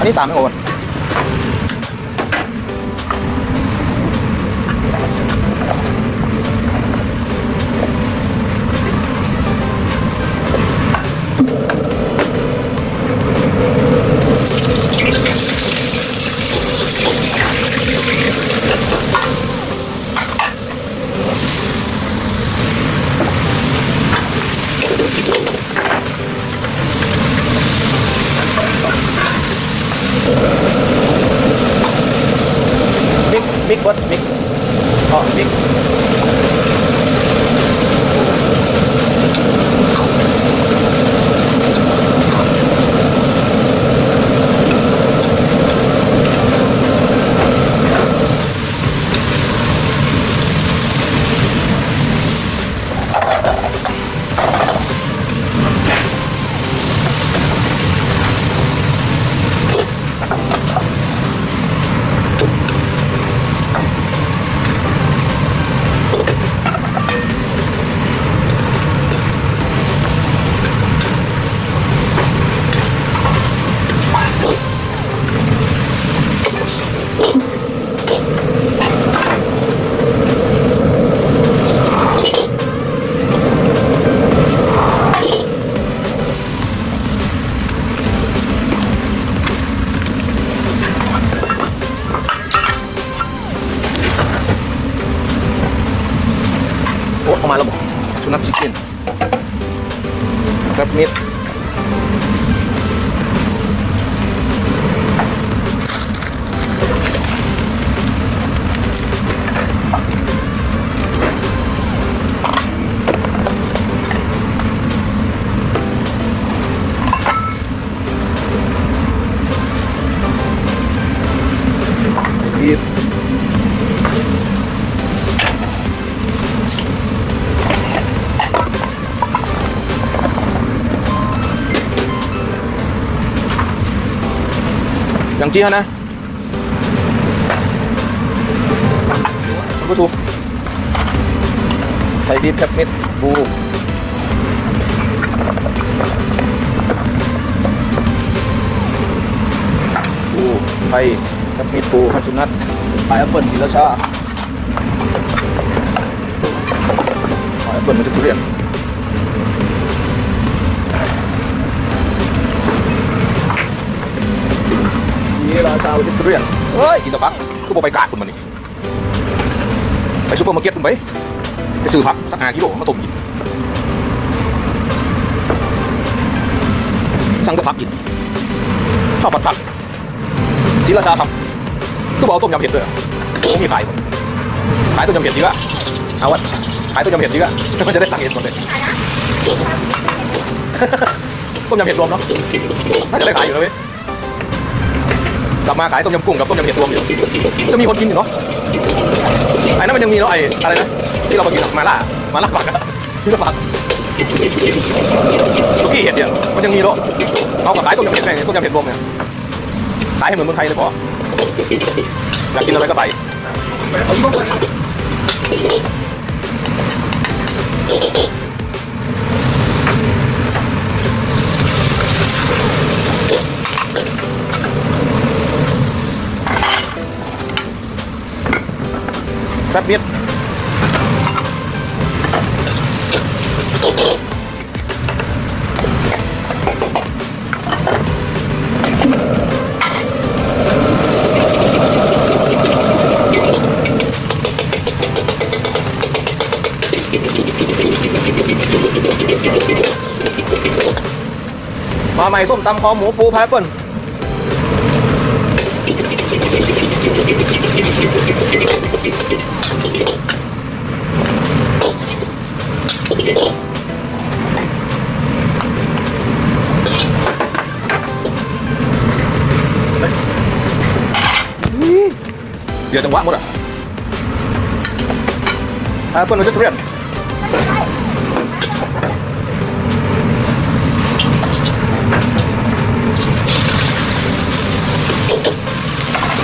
อันนี้สามไม่โอน มิกมิกบ มิดบี อย่างจี้ฮะนะคุณผู้ชมไทยบีบแคปมิดบูบูไทยแคปมิดบูพัชุนัทปลายแอปเปิลศรีราชาปลายแอปเปิลมันจะทุเรียน ราชาวิจิตเรียนเฮ้ยกินแตะพักก็บอกไปกาดคุณมันนี่ไปซูเปอร์มาร์เก็ตคุณไปไปซื้อผักสักหากิโลมาต้มกินสั่งแต่ผักกินข้าวผัดผักสีราชาทำก็บอกต้มยำเผ็ดด้วยโอ้มีขายผมขายต้มยำเผ็ดดีกว่าเอาวะขายต้มยำเผ็ดดีกว่ามันจะได้ตังค์เองหมดเลยต้มยำเผ็ดรวมเนาะน่าจะได้ขายอยู่นะเว้ย กลับมาขายต้มยำกุ้งกับต้มยำเห็ดรวมอยู่จะมีคนกินอยู่เนาะไอ้นั่นมันยังมีเนาะไอ้อะไรนะที่เราไปกินมาล่ามาล่าปักที่เราปักสุกี้เห็ดเนี่ยมันยังมีเนาะเอากับขายต้มยำเห็ดแม่งเนี่ยต้มยำเห็ดรวมเนี่ยขายให้เหมือนเมืองไทยเลยพออยากกินอะไรก็ใส่ แป๊บเดียวมาใหม่ส้มตำคอหมูปูพายเปิ้ล Dia tengok murah. Apa nak jatuh rem?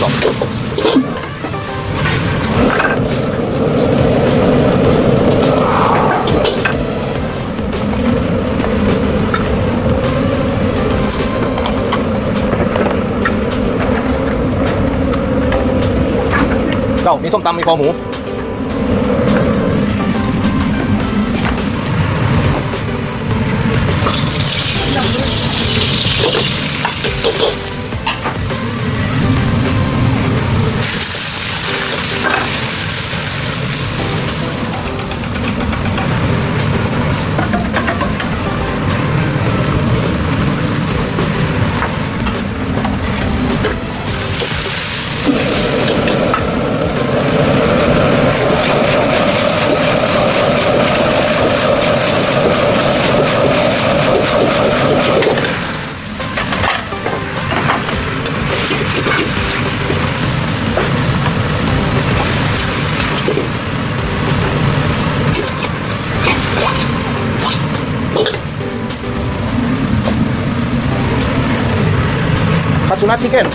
หรอกเจ้ามีส้มตำมีคอหมู চুনা চিকেন